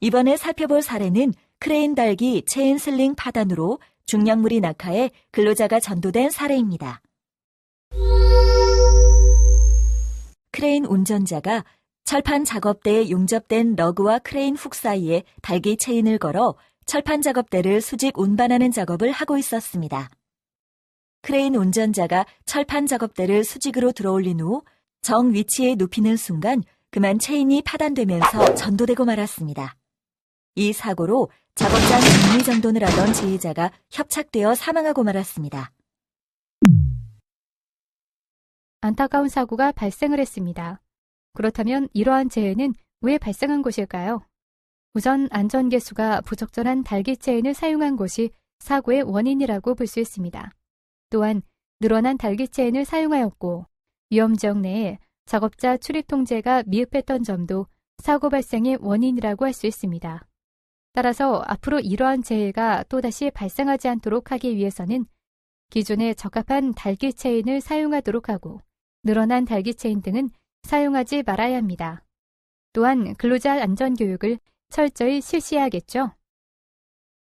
이번에 살펴볼 사례는 크레인 달기 체인 슬링 파단으로 중량물이 낙하해 근로자가 전도된 사례입니다. 크레인 운전자가 철판 작업대에 용접된 러그와 크레인 훅 사이에 달기 체인을 걸어 철판 작업대를 수직 운반하는 작업을 하고 있었습니다. 크레인 운전자가 철판 작업대를 수직으로 들어올린 후 정 위치에 눕히는 순간 그만 체인이 파단되면서 전도되고 말았습니다. 이 사고로 작업장 정리정돈을 하던 지휘자가 협착되어 사망하고 말았습니다. 안타까운 사고가 발생을 했습니다. 그렇다면 이러한 재해는 왜 발생한 것일까요? 우선 안전계수가 부적절한 달기 체인을 사용한 것이 사고의 원인이라고 볼 수 있습니다. 또한 늘어난 달기 체인을 사용하였고 위험 지역 내에 작업자 출입 통제가 미흡했던 점도 사고 발생의 원인이라고 할 수 있습니다. 따라서 앞으로 이러한 재해가 또다시 발생하지 않도록 하기 위해서는 기존에 적합한 달기 체인을 사용하도록 하고 늘어난 달기 체인 등은 사용하지 말아야 합니다. 또한 근로자 안전 교육을 철저히 실시해야겠죠.